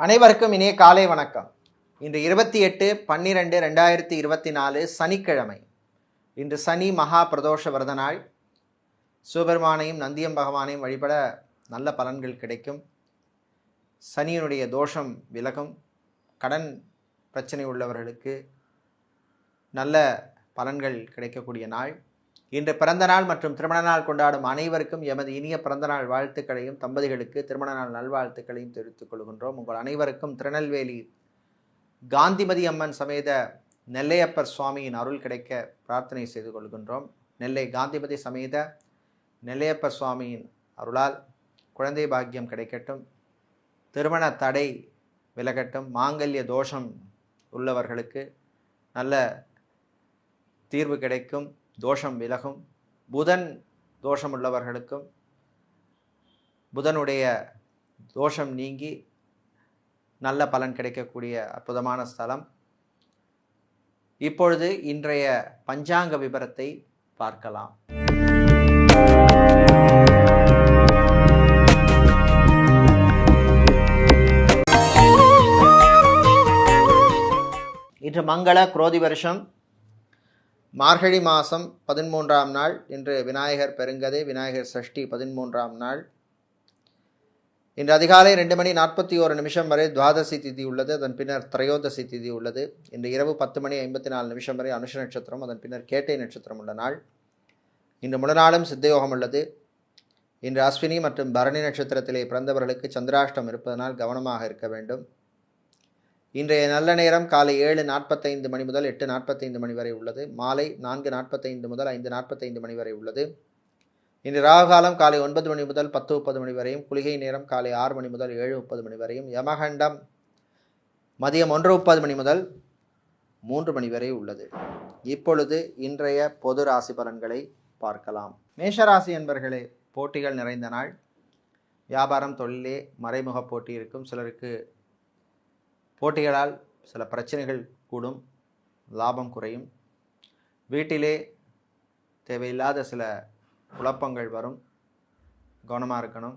அனைவருக்கும் இனிய காலை வணக்கம். இன்று இருபத்தி எட்டு பன்னிரெண்டு ரெண்டாயிரத்தி இருபத்தி நாலு சனிக்கிழமை. இன்று சனி மகா பிரதோஷ விரத நாள். சிவபெருமானையும் நந்தியம் பகவானையும் வழிபட நல்ல பலன்கள் கிடைக்கும். சனியினுடைய தோஷம் விலகும். கடன் பிரச்சனை உள்ளவர்களுக்கு நல்ல பலன்கள் கிடைக்கக்கூடிய நாள். இன்று பிறந்தநாள் மற்றும் திருமண நாள் கொண்டாடும் அனைவருக்கும் எமது இனிய பிறந்த நாள் வாழ்த்துக்களையும் தம்பதிகளுக்கு திருமண நாள் நல்வாழ்த்துக்களையும் தெரிவித்துக் கொள்கின்றோம். உங்கள் அனைவருக்கும் திருநெல்வேலி காந்திமதி அம்மன் சமேத நெல்லையப்பர் சுவாமியின் அருள் கிடைக்க பிரார்த்தனை செய்து கொள்கின்றோம். நெல்லை காந்திமதி சமேத நெல்லையப்பர் சுவாமியின் அருளால் குழந்தை பாக்கியம் கிடைக்கட்டும். திருமண தடை விலகட்டும். மாங்கல்ய தோஷம் உள்ளவர்களுக்கு நல்ல தீர்வு கிடைக்கும். தோஷம் விலகும். புதன் தோஷம் உள்ளவர்களுக்கும் புதனுடைய தோஷம் நீங்கி நல்ல பலன் கிடைக்கக்கூடிய அற்புதமான ஸ்தலம். இப்பொழுது இன்றைய பஞ்சாங்க விபரத்தை பார்க்கலாம். இன்று மங்கள குரோதி வருஷம். மார்கழி மாதம் பதிமூன்றாம் நாள் இன்று விநாயகர் பெருங்கதை விநாயகர் சஷ்டி பதிமூன்றாம் நாள். இன்று அதிகாலை ரெண்டு மணி நாற்பத்தி ஓரு நிமிஷம் வரை துவாதசி திதி உள்ளது அதன் பின்னர் திரையோதசி திதி உள்ளது. இன்று இரவு பத்து மணி ஐம்பத்தி நாலு நிமிஷம் வரை அனுஷ நட்சத்திரம் அதன் பின்னர் கேட்டை நட்சத்திரம் உள்ள நாள். இன்று முழுநாளும் சித்தயோகம் உள்ளது. இன்று அஸ்வினி மற்றும் பரணி நட்சத்திரத்திலே பிறந்தவர்களுக்கு சந்திராஷ்டம் இருப்பதனால் கவனமாக இருக்க வேண்டும். இன்றைய நல்ல நேரம் காலை ஏழு நாற்பத்தைந்து மணி முதல் எட்டு நாற்பத்தைந்து மணி வரை உள்ளது. மாலை நான்கு நாற்பத்தைந்து முதல் ஐந்து நாற்பத்தைந்து மணி வரை உள்ளது. இன்று ராகுகாலம் காலை ஒன்பது மணி முதல் பத்து முப்பது மணி வரையும் குளிகை நேரம் காலை ஆறு மணி முதல் ஏழு முப்பது மணி வரையும் யமகண்டம் மதியம் ஒன்று முப்பது மணி முதல் மூன்று மணி வரை உள்ளது. இப்பொழுது இன்றைய பொது ராசி பலன்களை பார்க்கலாம். மேஷராசி என்பர்களே போட்டிகள் நிறைந்த நாள். வியாபாரம் தொழிலே மறைமுக போட்டி இருக்கும். சிலருக்கு போட்டிகளால் சில பிரச்சனைகள் கூடும் லாபம் குறையும். வீட்டிலே தேவையில்லாத சில குழப்பங்கள் வரும். கவனமாக இருக்கணும்.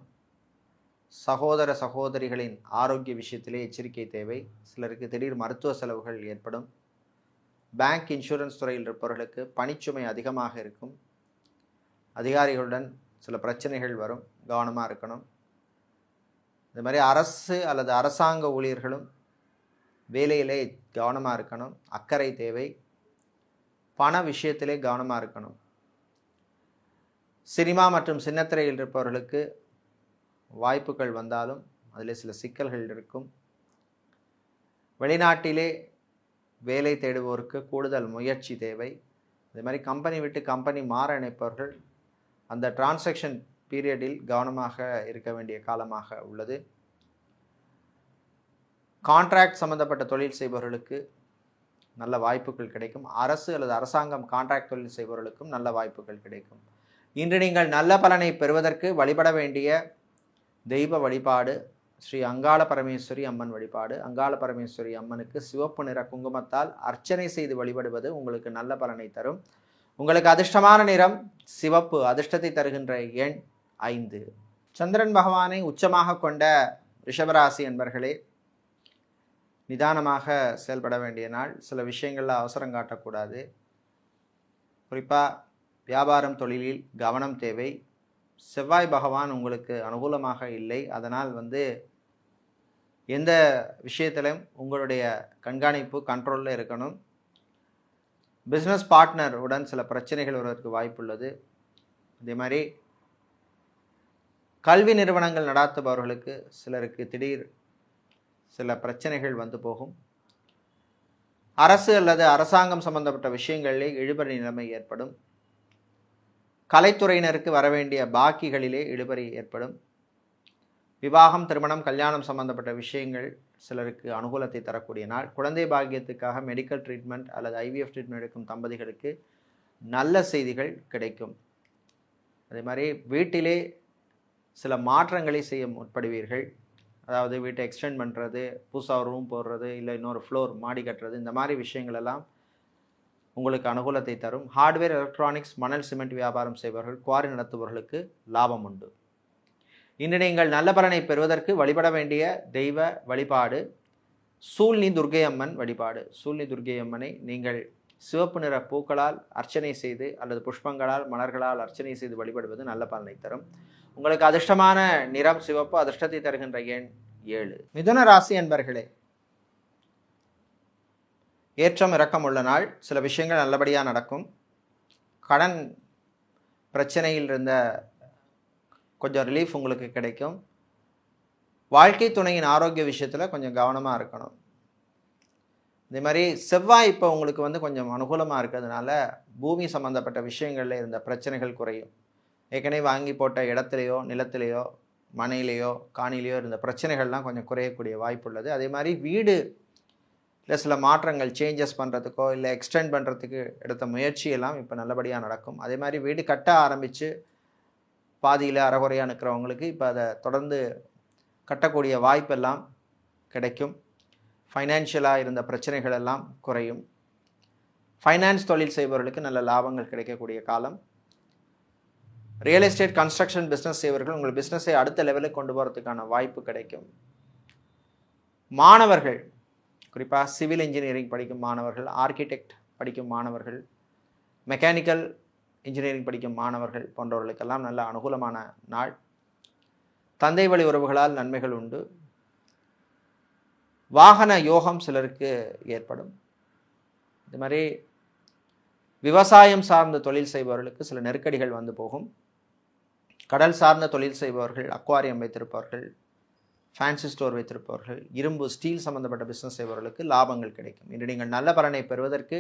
சகோதர சகோதரிகளின் ஆரோக்கிய விஷயத்திலே எச்சரிக்கை தேவை. சிலருக்கு திடீர் மருத்துவ செலவுகள் ஏற்படும். பேங்க் இன்சூரன்ஸ் துறையில் இருப்பவர்களுக்கு பணிச்சுமை அதிகமாக இருக்கும். அதிகாரிகளுடன் சில பிரச்சனைகள் வரும். கவனமாக இருக்கணும். இந்த மாதிரி அரசு அல்லது அரசாங்க ஊழியர்களும் வேலையிலே கவனமாக இருக்கணும். அக்கறை தேவை. பண விஷயத்திலே கவனமாக இருக்கணும். சினிமா மற்றும் சின்னத்திரையில் இருப்பவர்களுக்கு வாய்ப்புகள் வந்தாலும் அதில் சில சிக்கல்கள் இருக்கும். வெளிநாட்டிலே வேலை தேடுவோருக்கு கூடுதல் முயற்சி தேவை. அதே மாதிரி கம்பெனி விட்டு கம்பெனி மாற நினைப்பவர்கள் அந்த டிரான்சாக்ஷன் பீரியடில் கவனமாக இருக்க வேண்டிய காலமாக உள்ளது. கான்ட்ராக்ட் சம்மந்தப்பட்ட தொழில் செய்பவர்களுக்கு நல்ல வாய்ப்புகள் கிடைக்கும். அரசு அல்லது அரசாங்கம் கான்ட்ராக்ட் தொழில் செய்பவர்களுக்கும் நல்ல வாய்ப்புகள் கிடைக்கும். இன்று நீங்கள் நல்ல பலனை பெறுவதற்கு வழிபட வேண்டிய தெய்வ வழிபாடு ஸ்ரீ அங்காள பரமேஸ்வரி அம்மன் வழிபாடு. அங்காள பரமேஸ்வரி அம்மனுக்கு சிவப்பு நிற குங்குமத்தால் அர்ச்சனை செய்து வழிபடுவது உங்களுக்கு நல்ல பலனை தரும். உங்களுக்கு அதிர்ஷ்டமான நிறம் சிவப்பு அதிர்ஷ்டத்தை தருகின்ற எண் ஐந்து. சந்திரன் பகவானை உச்சமாக கொண்ட ரிஷபராசி என்பர்களே நிதானமாக செயல்பட வேண்டிய நாள். சில விஷயங்களில் அவசரம் காட்டக்கூடாது. குறிப்பாக வியாபாரம் தொழிலில் கவனம் தேவை. செவ்வாய் பகவான் உங்களுக்கு அனுகூலமாக இல்லை. அதனால் வந்து எந்த விஷயத்திலும் உங்களுடைய கண்காணிப்பு கண்ட்ரோலில் இருக்கணும். பிஸ்னஸ் பார்ட்னர் உடன் சில பிரச்சனைகள் வருவதற்கு வாய்ப்புள்ளது. அதே மாதிரி கல்வி நிறுவனங்கள் நடாத்துபவர்களுக்கு சிலருக்கு திடீர் சில பிரச்சனைகள் வந்து போகும். அரசு அல்லது அரசாங்கம் சம்பந்தப்பட்ட விஷயங்களிலே இழுபறி நிலைமை ஏற்படும். கலைத்துறையினருக்கு வரவேண்டிய பாக்கிகளிலே இழுபறி ஏற்படும். விவாகம் திருமணம் கல்யாணம் சம்பந்தப்பட்ட விஷயங்கள் சிலருக்கு அனுகூலத்தை தரக்கூடிய நாள். குழந்தை பாக்கியத்துக்காக மெடிக்கல் ட்ரீட்மெண்ட் அல்லது ஐவிஎஃப் ட்ரீட்மெண்ட் எடுக்கும் தம்பதிகளுக்கு நல்ல செய்திகள் கிடைக்கும். அதே மாதிரி வீட்டிலே சில மாற்றங்களை செய்ய முற்படுவீர்கள். அதாவது வீட்டை எக்ஸ்டெண்ட் பண்ணுறது புதுசாக ரூம் போடுறது இல்லை இன்னொரு ஃப்ளோர் மாடி கட்டுறது இந்த மாதிரி விஷயங்கள் எல்லாம் உங்களுக்கு அனுகூலத்தை தரும். ஹார்ட்வேர் எலக்ட்ரானிக்ஸ் மணல் சிமெண்ட் வியாபாரம் செய்பவர்கள் குவாரி நடத்துபவர்களுக்கு லாபம் உண்டு. இன்று நீங்கள் நல்ல பலனை பெறுவதற்கு வழிபட வேண்டிய தெய்வ வழிபாடு சூழ்நி துர்க்கை அம்மன் வழிபாடு. சூழ்நி துர்க்கை அம்மனை நீங்கள் சிவப்பு நிற பூக்களால் அர்ச்சனை செய்து அல்லது புஷ்பங்களால் மலர்களால் அர்ச்சனை செய்து வழிபடுவது நல்ல பலனை தரும். உங்களுக்கு அதிர்ஷ்டமான நிறம் சிவப்பு அதிர்ஷ்டத்தை தருகின்ற எண் ஏழு. மிதுன ராசி என்பர்களே ஏற்றம் இறக்கம் உள்ள நாள். சில விஷயங்கள் நல்லபடியாக நடக்கும். கடன் பிரச்சனையில் இருந்த கொஞ்சம் ரிலீஃப் உங்களுக்கு கிடைக்கும். வாழ்க்கை துணையின் ஆரோக்கிய விஷயத்தில் கொஞ்சம் கவனமாக இருக்கணும். இதே மாதிரி செவ்வாய் இப்போ உங்களுக்கு வந்து கொஞ்சம் அனுகூலமாக இருக்கிறதுனால பூமி சம்மந்தப்பட்ட விஷயங்களில் இருந்த பிரச்சனைகள் குறையும். ஏற்கனவே வாங்கி போட்ட இடத்துலையோ நிலத்திலேயோ மனையிலேயோ காணிலேயோ இருந்த பிரச்சனைகள்லாம் கொஞ்சம் குறையக்கூடிய வாய்ப்பு உள்ளது. அதே மாதிரி வீடு இல்லை சில மாற்றங்கள் சேஞ்சஸ் பண்ணுறதுக்கோ இல்லை எக்ஸ்டெண்ட் பண்ணுறதுக்கு எடுத்த முயற்சியெல்லாம் இப்போ நல்லபடியாக நடக்கும். அதே மாதிரி வீடு கட்ட ஆரம்பித்து பாதியில் அறகுறையாக நிற்கிறவங்களுக்கு இப்போ அதை தொடர்ந்து கட்டக்கூடிய வாய்ப்பெல்லாம் கிடைக்கும். ஃபைனான்ஷியலாக இருந்த பிரச்சனைகள் எல்லாம் குறையும். ஃபைனான்ஸ் தொழில் செய்பவர்களுக்கு நல்ல லாபங்கள் கிடைக்கக்கூடிய காலம். ரியல் எஸ்டேட் கன்ஸ்ட்ரக்ஷன் பிஸ்னஸ் செய்வர்கள் உங்கள் பிஸ்னஸை அடுத்த லெவலுக்கு கொண்டு போகிறதுக்கான வாய்ப்பு கிடைக்கும். மாணவர்கள் குறிப்பாக சிவில் இன்ஜினியரிங் படிக்கும் மாணவர்கள் ஆர்கிடெக்ட் படிக்கும் மாணவர்கள் மெக்கானிக்கல் இன்ஜினியரிங் படிக்கும் மாணவர்கள் போன்றவர்களுக்கெல்லாம் நல்ல அனுகூலமான நாள். தந்தை வழி உறவுகளால் நன்மைகள் உண்டு. வாகன யோகம் சிலருக்கு ஏற்படும். இது மாதிரி விவசாயம் சார்ந்த தொழில் செய்பவர்களுக்கு சில நெருக்கடிகள் வந்து போகும். கடல் சார்ந்த தொழில் செய்பவர்கள் அக்வாரியம் வைத்திருப்பவர்கள் ஃபேன்சி ஸ்டோர் வைத்திருப்பவர்கள் இரும்பு ஸ்டீல் சம்பந்தப்பட்ட பிஸ்னஸ் செய்பவர்களுக்கு லாபங்கள் கிடைக்கும். இன்று நீங்கள் நல்ல பலனை பெறுவதற்கு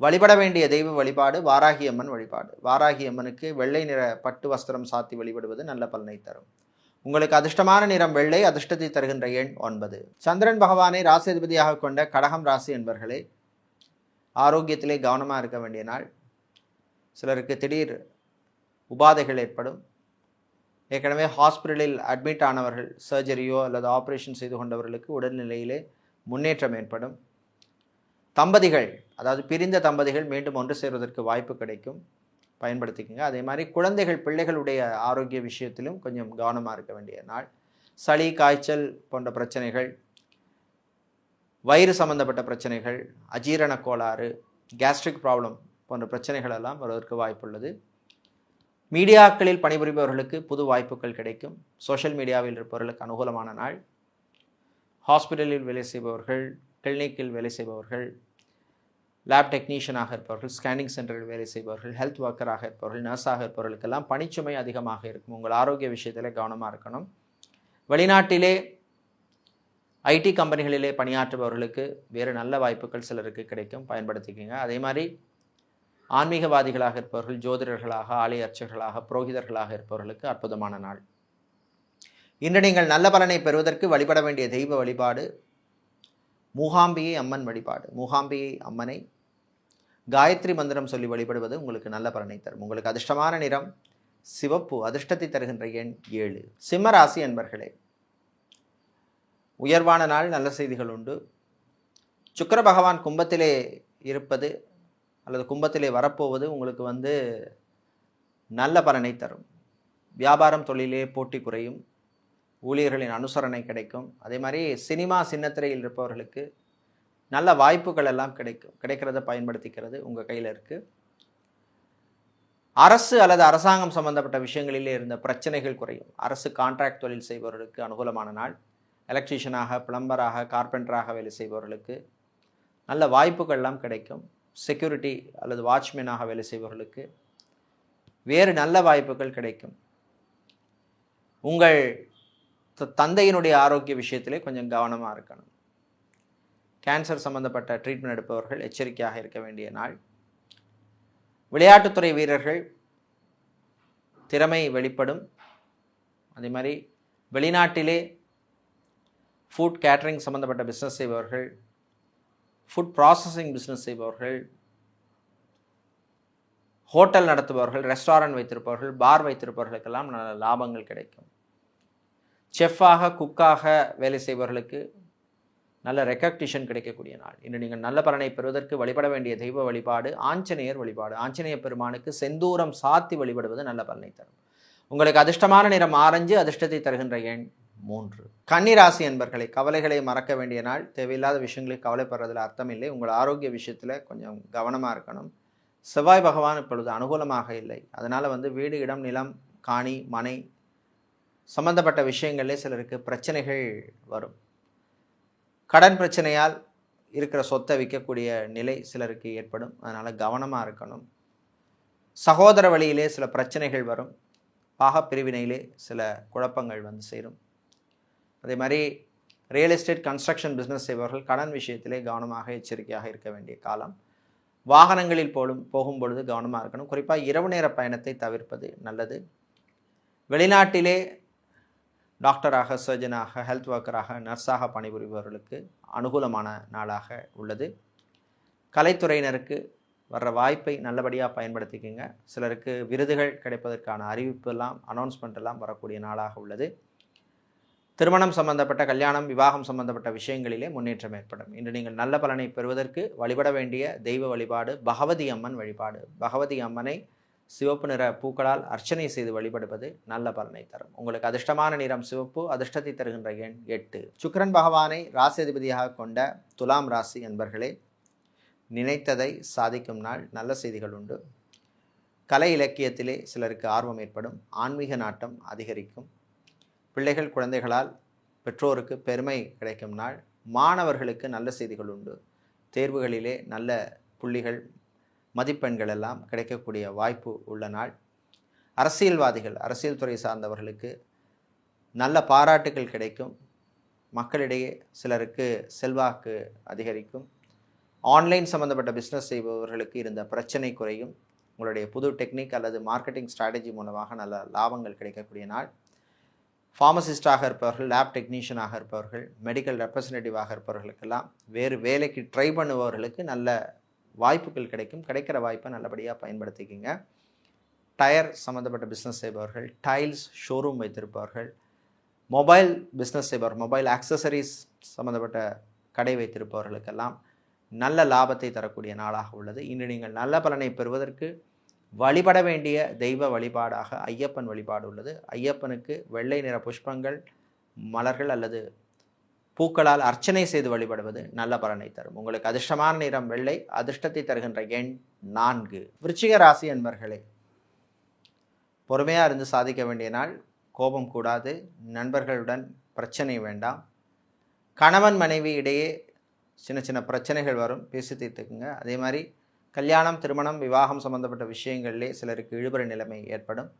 வழிபட வேண்டிய தெய்வ வழிபாடு வாராகி அம்மன் வழிபாடு. வாராகி அம்மனுக்கு வெள்ளை நிற பட்டு வஸ்திரம் சாத்தி வழிபடுவது நல்ல பலனை தரும். உங்களுக்கு அதிர்ஷ்டமான நிறம் வெள்ளை அதிர்ஷ்டத்தை தருகின்ற எண் ஒன்பது. சந்திரன் பகவானை ராசிபதியாக கொண்ட கடகம் ராசி என்பர்களே ஆரோக்கியத்திலே கவனமாக இருக்க வேண்டிய நாள். சிலருக்கு திடீர் உபாதைகள் ஏற்படும். ஏற்கனவே ஹாஸ்பிட்டலில் அட்மிட் ஆனவர்கள் சர்ஜரியோ அல்லது ஆப்ரேஷன் செய்து கொண்டவர்களுக்கு உடல்நிலையிலே முன்னேற்றம் ஏற்படும். தம்பதிகள் அதாவது பிரிந்த தம்பதிகள் மீண்டும் ஒன்று சேர்வதற்கு வாய்ப்பு கிடைக்கும். பயன்படுத்திக்கோங்க. அதே மாதிரி குழந்தைகள் பிள்ளைகளுடைய ஆரோக்கிய விஷயத்திலும் கொஞ்சம் கவனமாக இருக்க வேண்டிய நாள். சளி காய்ச்சல் போன்ற பிரச்சனைகள் வயிறு சம்பந்தப்பட்ட பிரச்சனைகள் அஜீரண கோளாறு கேஸ்ட்ரிக் ப்ராப்ளம் போன்ற பிரச்சனைகள் எல்லாம் வருவதற்கு வாய்ப்புள்ளது. மீடியாக்களில் பணிபுரிபவர்களுக்கு புது வாய்ப்புகள் கிடைக்கும். சோஷியல் மீடியாவில் இருப்பவர்களுக்கு அனுகூலமான நாள். ஹாஸ்பிட்டலில் வேலை செய்பவர்கள் கிளினிக்கில் வேலை செய்பவர்கள் லேப் டெக்னீஷியனாக இருப்பவர்கள் ஸ்கேனிங் சென்டரில் வேலை செய்பவர்கள் ஹெல்த் ஒர்க்கராக இருப்பவர்கள் நர்ஸாக இருப்பவர்களுக்கெல்லாம் பணிச்சுமை அதிகமாக இருக்கும். உங்கள் ஆரோக்கிய விஷயத்தில் கவனமாக இருக்கணும். வெளிநாட்டிலே ஐடி கம்பெனிகளிலே பணியாற்றுபவர்களுக்கு வேறு நல்ல வாய்ப்புகள் சிலருக்கு கிடைக்கும். பயன்படுத்திக்கோங்க. அதே மாதிரி ஆன்மீகவாதிகளாக இருப்பவர்கள் ஜோதிடர்களாக ஆலய அர்ச்சகர்களாக புரோகிதர்களாக இருப்பவர்களுக்கு அற்புதமான நாள். இன்று நீங்கள் நல்ல பலனை பெறுவதற்கு வழிபட வேண்டிய தெய்வ வழிபாடு மூகாம்பிகை அம்மன் வழிபாடு. மூகாம்பிகை அம்மனை காயத்ரி மந்திரம் சொல்லி வழிபடுவது உங்களுக்கு நல்ல பலனை தரும். உங்களுக்கு அதிர்ஷ்டமான நிறம் சிவப்பு அதிர்ஷ்டத்தை தருகின்ற எண் ஏழு. சிம்ம ராசி அன்பர்களே உயர்வான நாள் நல்ல செய்திகள் உண்டு. சுக்கர பகவான் கும்பத்திலே இருப்பது அல்லது கும்பத்திலே வரப்போவது உங்களுக்கு வந்து நல்ல பலனை தரும். வியாபாரம் தொழிலே போட்டி குறையும். ஊழியர்களின் அனுசரணை கிடைக்கும். அதே மாதிரி சினிமா சின்னத்திரையில் இருப்பவர்களுக்கு நல்ல வாய்ப்புகள் எல்லாம் கிடைக்கும். கிடைக்கிறத பயன்படுத்திக்கிறது உங்கள் கையில் இருக்குது அரசு அல்லது அரசாங்கம் சம்பந்தப்பட்ட விஷயங்களிலே இருந்த பிரச்சனைகள் குறையும். அரசு கான்ட்ராக்ட் தொழில் செய்பவர்களுக்கு அனுகூலமான நாள். எலக்ட்ரீஷியனாக பிளம்பராக கார்பெண்டராக வேலை செய்பவர்களுக்கு நல்ல வாய்ப்புகள்லாம் கிடைக்கும். செக்யூரிட்டி அல்லது வாட்ச்மேனாக வேலை செய்பவர்களுக்கு வேறு நல்ல வாய்ப்புகள் கிடைக்கும். உங்கள் த- தந்தையினுடைய ஆரோக்கிய விஷயத்திலே கொஞ்சம் கவனமாக இருக்கணும். கேன்சர் சம்பந்தப்பட்ட ட்ரீட்மெண்ட் எடுப்பவர்கள் எச்சரிக்கையாக இருக்க வேண்டிய நாள். விளையாட்டுத்துறை வீரர்கள் திறமை வெளிப்படும். அதே மாதிரி வெளிநாட்டிலே ஃபுட் கேட்டரிங் சம்பந்தப்பட்ட பிஸ்னஸ் செய்பவர்கள் ஃபுட் ப்ராசஸிங் பிஸ்னஸ் செய்பவர்கள் ஹோட்டல் நடத்துபவர்கள் ரெஸ்டாரண்ட் வைத்திருப்பவர்கள் பார் வைத்திருப்பவர்களுக்கெல்லாம் நல்ல லாபங்கள் கிடைக்கும். செஃப்பாக குக்காக வேலை செய்பவர்களுக்கு நல்ல ரெக்கக்டிஷன் கிடைக்கக்கூடிய நாள். இன்று நீங்கள் நல்ல பலனை பெறுவதற்கு வழிபட வேண்டிய தெய்வ வழிபாடு ஆஞ்சநேயர் வழிபாடு. ஆஞ்சநேய பெருமானுக்கு செந்தூரம் சாத்தி வழிபடுவது நல்ல பலனை தரும். உங்களுக்கு அதிர்ஷ்டமான நிறம் ஆரஞ்சு அதிர்ஷ்டத்தை தருகின்ற எண் மூன்று. கன்னிராசி என்பர்களை கவலைகளை மறக்க வேண்டிய நாள். தேவையில்லாத விஷயங்களுக்கு கவலைப்படுறதுல அர்த்தம் இல்லை உங்கள் ஆரோக்கிய விஷயத்தில் கொஞ்சம் கவனமாக இருக்கணும். செவ்வாய் பகவான் இப்பொழுது அனுகூலமாக இல்லை. அதனால் வந்து வீடு இடம் நிலம் காணி மனை சம்பந்தப்பட்ட விஷயங்களிலே சிலருக்கு பிரச்சனைகள் வரும். கடன் பிரச்சனையால் இருக்கிற சொத்தை விற்கக்கூடிய நிலை சிலருக்கு ஏற்படும். அதனால் கவனமாக இருக்கணும். சகோதர வழியிலே சில பிரச்சனைகள் வரும். பாகப்பிரிவினையிலே சில குழப்பங்கள் வந்து சேரும். அதே மாதிரி ரியல் எஸ்டேட் கன்ஸ்ட்ரக்ஷன் பிஸ்னஸ் செய்பவர்கள் கடன் விஷயத்திலே கவனமாக எச்சரிக்கையாக இருக்க வேண்டிய காலம். வாகனங்களில் போலும் போகும் பொழுது கவனமாக இருக்கணும். குறிப்பாக இரவு நேர பயணத்தை தவிர்ப்பது நல்லது. வெளிநாட்டிலே டாக்டராக சர்ஜனாக ஹெல்த் ஒர்க்கராக நர்ஸாக பணிபுரிபவர்களுக்கு அனுகூலமான நாளாக உள்ளது. கலைத்துறையினருக்கு வர்ற வாய்ப்பை நல்லபடியாக பயன்படுத்திக்கோங்க. சிலருக்கு விருதுகள் கிடைப்பதற்கான அறிவிப்பு எல்லாம் அனௌன்ஸ்மெண்ட் எல்லாம் வரக்கூடிய நாளாக உள்ளது. திருமணம் சம்பந்தப்பட்ட கல்யாணம் விவாகம் சம்பந்தப்பட்ட விஷயங்களிலே முன்னேற்றம் ஏற்படும். இன்று நீங்கள் நல்ல பலனை பெறுவதற்கு வழிபட வேண்டிய தெய்வ வழிபாடு பகவதி அம்மன் வழிபாடு. பகவதி அம்மனை சிவப்பு நிற பூக்களால் அர்ச்சனை செய்து வழிபடுவது நல்ல பலனை தரும். உங்களுக்கு அதிர்ஷ்டமான நிறம் சிவப்பு அதிர்ஷ்டத்தை தருகின்ற எண் எட்டு. சுக்கரன் பகவானை ராசி கொண்ட துலாம் ராசி என்பர்களே நினைத்ததை சாதிக்கும் நாள். நல்ல செய்திகள் உண்டு. கலை இலக்கியத்திலே சிலருக்கு ஆர்வம் ஏற்படும். ஆன்மீக நாட்டம் அதிகரிக்கும். பிள்ளைகள் குழந்தைகளால் பெற்றோருக்கு பெருமை கிடைக்கும் நாள். மாணவர்களுக்கு நல்ல செய்திகள் உண்டு. தேர்வுகளிலே நல்ல புள்ளிகள் மதிப்பெண்கள் எல்லாம் கிடைக்கக்கூடிய வாய்ப்பு உள்ள நாள். அரசியல்வாதிகள் அரசியல் துறை சார்ந்தவர்களுக்கு நல்ல பாராட்டுகள் கிடைக்கும். மக்களிடையே சிலருக்கு செல்வாக்கு அதிகரிக்கும். ஆன்லைன் சம்மந்தப்பட்ட பிஸ்னஸ் செய்பவர்களுக்கு இருந்த பிரச்சனை குறையும். உங்களுடைய புது டெக்னிக் அல்லது மார்க்கெட்டிங் ஸ்ட்ராட்டஜி மூலமாக நல்ல லாபங்கள் கிடைக்கக்கூடிய நாள். ஃபார்மசிஸ்டாக இருப்பவர்கள் லேப் டெக்னீஷியனாக இருப்பவர்கள் மெடிக்கல் ரெப்ரசன்டேட்டிவாக இருப்பவர்களுக்கெல்லாம் வேறு வேலைக்கு ட்ரை பண்ணுபவர்களுக்கு நல்ல வாய்ப்புகள் கிடைக்கும். கிடைக்கிற வாய்ப்பை நல்லபடியாக பயன்படுத்திக்கிங்க. டயர் சம்மந்தப்பட்ட பிஸ்னஸ் செய்பவர்கள் டைல்ஸ் ஷோரூம் வைத்திருப்பவர்கள் மொபைல் பிஸ்னஸ் செய்பவர் மொபைல் ஆக்சசரிஸ் சம்மந்தப்பட்ட கடை வைத்திருப்பவர்களுக்கெல்லாம் நல்ல லாபத்தை தரக்கூடிய நாளாக உள்ளது. இன்று நீங்கள் நல்ல பலனை பெறுவதற்கு வழிபட வேண்டிய தெய்வ வழிபாடாக ஐயப்பன் வழிபாடு உள்ளது. ஐயப்பனுக்கு வெள்ளை நிற புஷ்பங்கள் மலர்கள் அல்லது பூக்களால் அர்ச்சனை செய்து வழிபடுவது நல்ல பலனை தரும். உங்களுக்கு அதிர்ஷ்டமான நிறம் வெள்ளை அதிர்ஷ்டத்தை தருகின்ற எண் நான்கு. விருச்சிக ராசி என்பர்களே பொறுமையாக இருந்து சாதிக்க வேண்டிய நாள். கோபம் கூடாது நண்பர்களுடன் பிரச்சனை வேண்டாம். கணவன் மனைவி இடையே சின்ன சின்ன பிரச்சனைகள் வரும். பேசி தீர்த்துக்குங்க. அதே மாதிரி கல்யாணம் திருமணம் விவாகம் சம்பந்தப்பட்ட விஷயங்களிலே சிலருக்கு இழுபறி நிலைமை ஏற்படும்.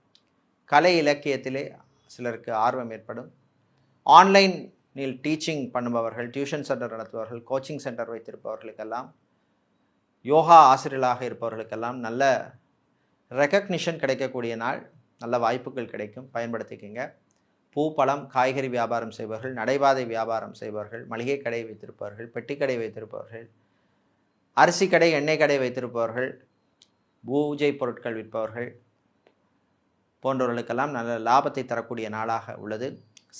கலை இலக்கியத்திலே சிலருக்கு ஆர்வம் ஏற்படும். ஆன்லைனில் டீச்சிங் பண்ணுபவர்கள் டியூஷன் சென்டர் நடத்துபவர்கள் கோச்சிங் சென்டர் வைத்திருப்பவர்களுக்கெல்லாம் யோகா ஆசிரியர்களாக இருப்பவர்களுக்கெல்லாம் நல்ல ரெக்கக்னிஷன் கிடைக்கக்கூடிய நாள் நல்ல வாய்ப்புகள் கிடைக்கும். பயன்படுத்திக்கங்க. பூ பழம் காய்கறி வியாபாரம் செய்பவர்கள் நடைபாதை வியாபாரம் செய்பவர்கள் மளிகை கடை வைத்திருப்பவர்கள் பெட்டிக்கடை வைத்திருப்பவர்கள் அரிசி கடை எண்ணெய் கடை வைத்திருப்பவர்கள் பூஜை பொருட்கள் விற்பவர்கள் போன்றவர்களுக்கெல்லாம் நல்ல லாபத்தை தரக்கூடிய நாளாக உள்ளது.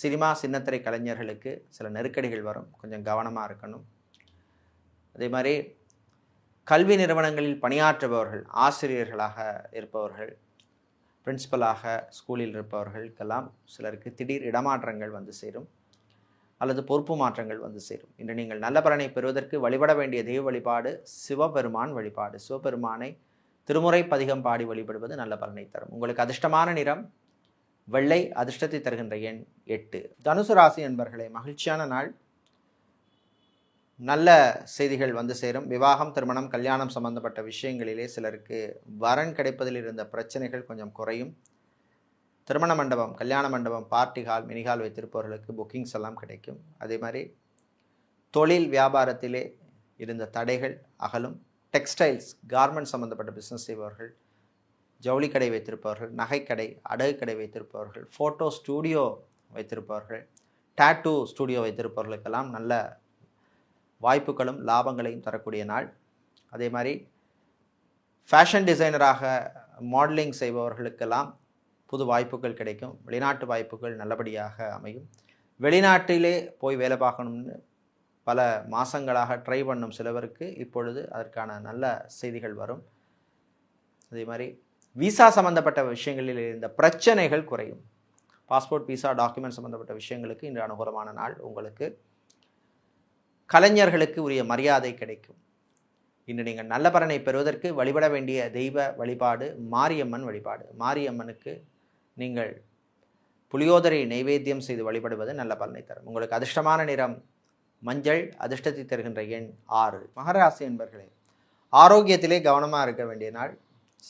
சினிமா சின்னத்திரை கலைஞர்களுக்கு சில நெருக்கடிகள் வரும். கொஞ்சம் கவனமாக இருக்கணும். அதே மாதிரி கல்வி நிறுவனங்களில் பணியாற்றுபவர்கள் ஆசிரியர்களாக இருப்பவர்கள் பிரின்சிபலாக ஸ்கூலில் இருப்பவர்களுக்கெல்லாம் சிலருக்கு திடீர் இடமாற்றங்கள் வந்து சேரும். அல்லது பொறுப்பு மாற்றங்கள் வந்து சேரும். இன்று நீங்கள் நல்ல பலனை பெறுவதற்கு வழிபட வேண்டிய தெய்வ வழிபாடு சிவபெருமான் வழிபாடு. சிவபெருமானை திருமுறை பதிகம் பாடி வழிபடுவது நல்ல பலனை தரும். உங்களுக்கு அதிர்ஷ்டமான நிறம் வெள்ளை அதிர்ஷ்டத்தை தருகின்ற எண் எட்டு. தனுசு ராசி என்பர்களே மகிழ்ச்சியான நாள். நல்ல செய்திகள் வந்து சேரும். விவாகம் திருமணம் கல்யாணம் சம்பந்தப்பட்ட விஷயங்களிலே சிலருக்கு வரன் கிடைப்பதில் இருந்த பிரச்சனைகள் கொஞ்சம் குறையும். திருமண மண்டபம் கல்யாண மண்டபம் பார்ட்டி ஹால் மினி ஹால் வைத்திருப்பவர்களுக்கு புக்கிங்ஸ் எல்லாம் கிடைக்கும். அதே மாதிரி தொழில் வியாபாரத்திலே இருந்த தடைகள் அகலும். டெக்ஸ்டைல்ஸ் கார்மெண்ட் சம்மந்தப்பட்ட பிஸ்னஸ் செய்பவர்கள் ஜவுளி கடை வைத்திருப்பவர்கள் நகைக்கடை அடகு கடை வைத்திருப்பவர்கள் ஃபோட்டோ ஸ்டூடியோ வைத்திருப்பவர்கள் டாட்டூ ஸ்டூடியோ வைத்திருப்பவர்களுக்கெல்லாம் நல்ல வாய்ப்புகளும் லாபங்களையும் தரக்கூடிய நாள். அதே மாதிரி ஃபேஷன் டிசைனராக மாடலிங் செய்பவர்களுக்கெல்லாம் புது வாய்ப்புகள் கிடைக்கும். வெளிநாட்டு வாய்ப்புகள் நல்லபடியாக அமையும். வெளிநாட்டிலே போய் வேலை பார்க்கணும்னு பல மாதங்களாக ட்ரை பண்ணும் சிலவருக்கு இப்பொழுது அதற்கான நல்ல செய்திகள் வரும். அதே மாதிரி விசா சம்பந்தப்பட்ட விஷயங்களில் இருந்த பிரச்சனைகள் குறையும். பாஸ்போர்ட் விசா டாக்குமெண்ட் சம்பந்தப்பட்ட விஷயங்களுக்கு இன்று அனுகூலமான நாள் உங்களுக்கு. கலைஞர்களுக்கு உரிய மரியாதை கிடைக்கும். இன்று நீங்கள் நல்ல பலனை பெறுவதற்கு வழிபட வேண்டிய தெய்வ வழிபாடு மாரியம்மன் வழிபாடு. மாரியம்மனுக்கு நீங்கள் புளியோதரை நைவேத்தியம் செய்து வழிபடுவது நல்ல பலனை தரும். உங்களுக்கு அதிர்ஷ்டமான நிறம் மஞ்சள் அதிர்ஷ்டத்தை தருகின்ற எண் ஆறு. மகராசி என்பர்களே ஆரோக்கியத்திலே கவனமாக இருக்க வேண்டிய நாள்.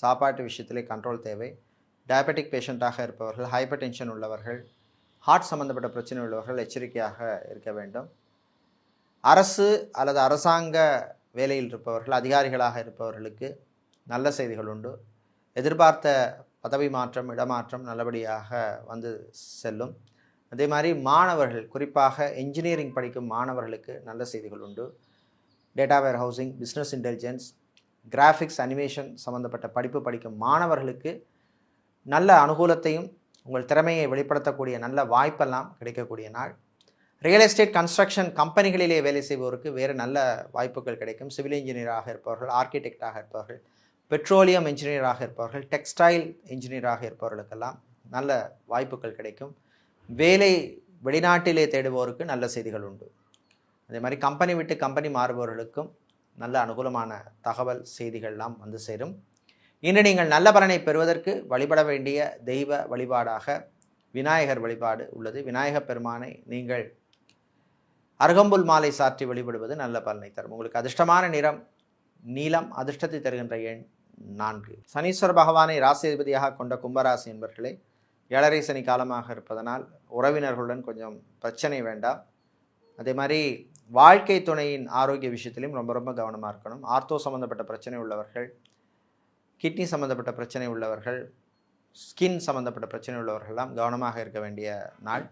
சாப்பாட்டு விஷயத்திலே கண்ட்ரோல் தேவை. டயபெட்டிக் பேஷண்ட்டாக இருப்பவர்கள் ஹைப்பர் டென்ஷன் உள்ளவர்கள் ஹார்ட் சம்பந்தப்பட்ட பிரச்சனை உள்ளவர்கள் எச்சரிக்கையாக இருக்க வேண்டும். அரசு அல்லது அரசாங்க வேலையில் இருப்பவர்கள் அதிகாரிகளாக இருப்பவர்களுக்கு நல்ல செய்திகள் உண்டு. எதிர்பார்த்த பதவி மாற்றம் இடமாற்றம் நல்லபடியாக வந்து செல்லும். அதே மாதிரி மாணவர்கள் குறிப்பாக இன்ஜினியரிங் படிக்கும் மாணவர்களுக்கு நல்ல செய்திகள் உண்டு. Data warehousing business intelligence graphics animation சம்மந்தப்பட்ட படிப்பு படிக்கும் மாணவர்களுக்கு நல்ல அனுகூலத்தையும் உங்கள் திறமையை வெளிப்படுத்தக்கூடிய நல்ல வாய்ப்பெல்லாம் கிடைக்கக்கூடிய நாள். ரியல் எஸ்டேட் கன்ஸ்ட்ரக்ஷன் கம்பெனிகளிலே வேலை செய்வோருக்கு வேறு நல்ல வாய்ப்புகள் கிடைக்கும். சிவில் இன்ஜினியராக இருப்பவர்கள் ஆர்கிடெக்டாக இருப்பவர்கள். பெட்ரோலியம் இன்ஜினியராக இருப்பவர்கள் டெக்ஸ்டைல் இன்ஜினியராக இருப்பவர்களுக்கெல்லாம் நல்ல வாய்ப்புகள் கிடைக்கும். வேலை வெளிநாட்டிலே தேடுவோருக்கு நல்ல செய்திகள் உண்டு. அதே மாதிரி கம்பெனி விட்டு கம்பெனி மாறுபவர்களுக்கும் நல்ல அனுகூலமான தகவல் செய்திகள்லாம் வந்து சேரும். இன்று நீங்கள் நல்ல பலனை பெறுவதற்கு வழிபட வேண்டிய தெய்வ வழிபாடாக விநாயகர் வழிபாடு உள்ளது. விநாயகப் பெருமானை நீங்கள் அருகம்புல் மாலை சாற்றி வழிபடுவது நல்ல பலனை தரும். உங்களுக்கு அதிர்ஷ்டமான நிறம் நீலம் அதிர்ஷ்டத்தை தருகின்ற எண் நான்கு. சனீஸ்வர பகவானை ராசிபதியாக கொண்ட கும்பராசி என்பர்களே ஏழரை சனி காலமாக இருப்பதனால் உறவினர்களுடன் கொஞ்சம் பிரச்சனை வேண்டாம். அதே மாதிரி வாழ்க்கை துணையின் ஆரோக்கிய விஷயத்திலையும் ரொம்ப ரொம்ப கவனமாக இருக்கணும். ஆர்த்தோ சம்மந்தப்பட்ட பிரச்சனை உள்ளவர்கள் கிட்னி சம்மந்தப்பட்ட பிரச்சனை உள்ளவர்கள் ஸ்கின் சம்மந்தப்பட்ட பிரச்சனை உள்ளவர்கள்லாம் கவனமாக இருக்க வேண்டிய நாள்.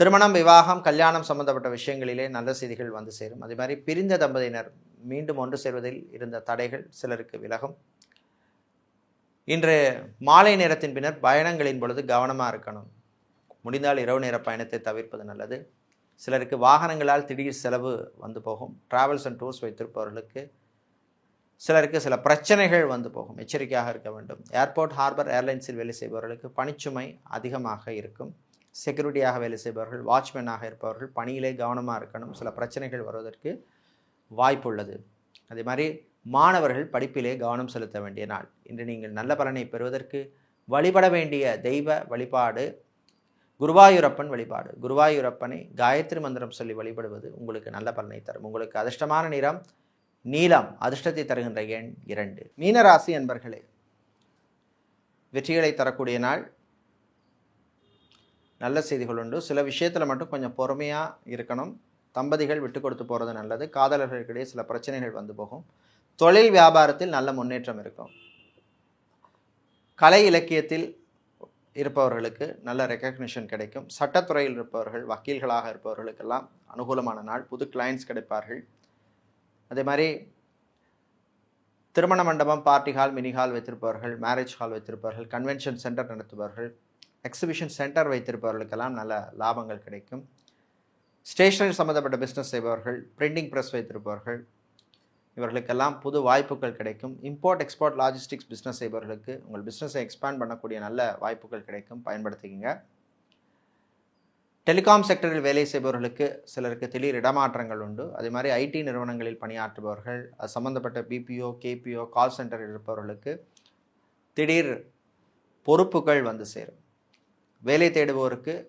திருமணம் விவாகம் கல்யாணம் சம்பந்தப்பட்ட விஷயங்களிலே நல்ல செய்திகள் வந்து சேரும். அதே மாதிரி பிரிந்த தம்பதியினர் மீண்டும் ஒன்று சேர்வதில் இருந்த தடைகள் சிலருக்கு விலகும். இன்று மாலை நேரத்தின் பின்னர் பயணங்களின் பொழுது கவனமாக இருக்கணும். முடிந்தால் இரவு நேர பயணத்தை தவிர்ப்பது நல்லது. சிலருக்கு வாகனங்களால் திடீர் செலவு வந்து போகும். டிராவல்ஸ் அண்ட் டூர்ஸ் வைத்திருப்பவர்களுக்கு சிலருக்கு சில பிரச்சனைகள் வந்து போகும். எச்சரிக்கையாக இருக்க வேண்டும். ஏர்போர்ட் ஹார்பர் ஏர்லைன்ஸில் வேலை செய்பவர்களுக்கு பணிச்சுமை அதிகமாக இருக்கும். செக்யூரிட்டியாக வேலை செய்பவர்கள் வாட்ச்மேனாக இருப்பவர்கள் பணியிலே கவனமாக இருக்கணும். சில பிரச்சனைகள் வருவதற்கு வாய்ப்புள்ளது. அதே மாதிரி மாணவர்கள் படிப்பிலே கவனம் செலுத்த வேண்டிய நாள். இன்று நீங்கள் நல்ல பலனை பெறுவதற்கு வழிபட வேண்டிய தெய்வ வழிபாடு குருவாயூரப்பன் வழிபாடு. குருவாயூரப்பனை காயத்ரி மந்திரம் சொல்லி வழிபடுவது உங்களுக்கு நல்ல பலனை தரும். உங்களுக்கு அதிர்ஷ்டமான நிறம் நீலம் அதிர்ஷ்டத்தை தருகின்ற எண் இரண்டு. மீனராசி அன்பர்களே வெற்றிகளை தரக்கூடிய நாள். நல்ல செய்திகள் உண்டு. சில விஷயத்தில் மட்டும் கொஞ்சம் பொறுமையாக இருக்கணும். தம்பதிகள் விட்டு கொடுத்து போகிறது நல்லது. காதலர்களுக்கிடையே சில பிரச்சனைகள் வந்து போகும். தொழில் வியாபாரத்தில் நல்ல முன்னேற்றம் இருக்கும். கலை இலக்கியத்தில் இருப்பவர்களுக்கு நல்ல ரெக்கக்னிஷன் கிடைக்கும். சட்டத்துறையில் இருப்பவர்கள் வக்கீல்களாக இருப்பவர்களுக்கெல்லாம் அனுகூலமான நாள். புது கிளைண்ட்ஸ் கிடைப்பார்கள். அதே மாதிரி திருமண மண்டபம் பார்ட்டி ஹால் மினி ஹால் வைத்திருப்பவர்கள் மேரேஜ் ஹால் வைத்திருப்பவர்கள் கன்வென்ஷன் சென்டர் நடத்துபவர்கள் எக்ஸிபிஷன் சென்டர் வைத்திருப்பவர்களுக்கெல்லாம் நல்ல லாபங்கள் கிடைக்கும். ஸ்டேஷனரி சம்மந்தப்பட்ட பிஸ்னஸ் செய்பவர்கள் பிரிண்டிங் ப்ரெஸ் வைத்திருப்பவர்கள் இவர்களுக்கெல்லாம் புது வாய்ப்புகள் கிடைக்கும். இம்போர்ட் எக்ஸ்போர்ட் லாஜிஸ்டிக்ஸ் பிஸ்னஸ் செய்பவர்களுக்கு உங்கள் பிஸ்னஸை எக்ஸ்பேண்ட் பண்ணக்கூடிய நல்ல வாய்ப்புகள் கிடைக்கும். பயன்படுத்திக்கிங்க. டெலிகாம் செக்டரில் வேலை செய்பவர்களுக்கு சிலருக்கு திடீர் இடமாற்றங்கள் உண்டு. அதே மாதிரி ஐடி நிறுவனங்களில் பணியாற்றுபவர்கள் அது சம்மந்தப்பட்ட பிபிஓ கேபிஓ கால் சென்டரில் இருப்பவர்களுக்கு திடீர் பொறுப்புகள் வந்து சேரும். வேலை தேடுவோருக்கு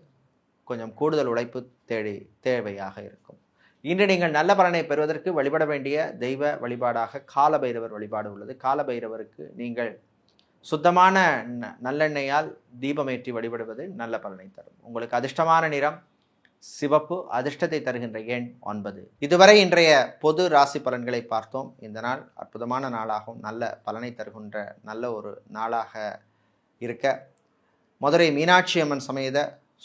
கொஞ்சம் கூடுதல் உழைப்பு தேடி தேவையாக இருக்கும். இன்று நீங்கள் நல்ல பலனை பெறுவதற்கு வழிபட வேண்டிய தெய்வ வழிபாடாக காலபைரவர் வழிபாடு உள்ளது. காலபைரவருக்கு நீங்கள் சுத்தமான ந- நல்லெண்ணெயால் தீபமேற்றி வழிபடுவது நல்ல பலனை தரும். உங்களுக்கு அதிர்ஷ்டமான நிறம் சிவப்பு அதிர்ஷ்டத்தை தருகின்ற எண் ஒன்பது. இதுவரை இன்றைய பொது ராசி பலன்களை பார்த்தோம். இந்த நாள் அற்புதமான நாளாகவும் நல்ல பலனை தருகின்ற நல்ல ஒரு நாளாக இருக்க மதுரை மீனாட்சி அம்மன் சமேத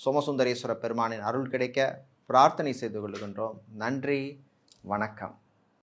சோமசுந்தரேஸ்வர பெருமானின் அருள் கிடைக்க பிரார்த்தனை செய்து கொள்கின்றோம் நன்றி வணக்கம்.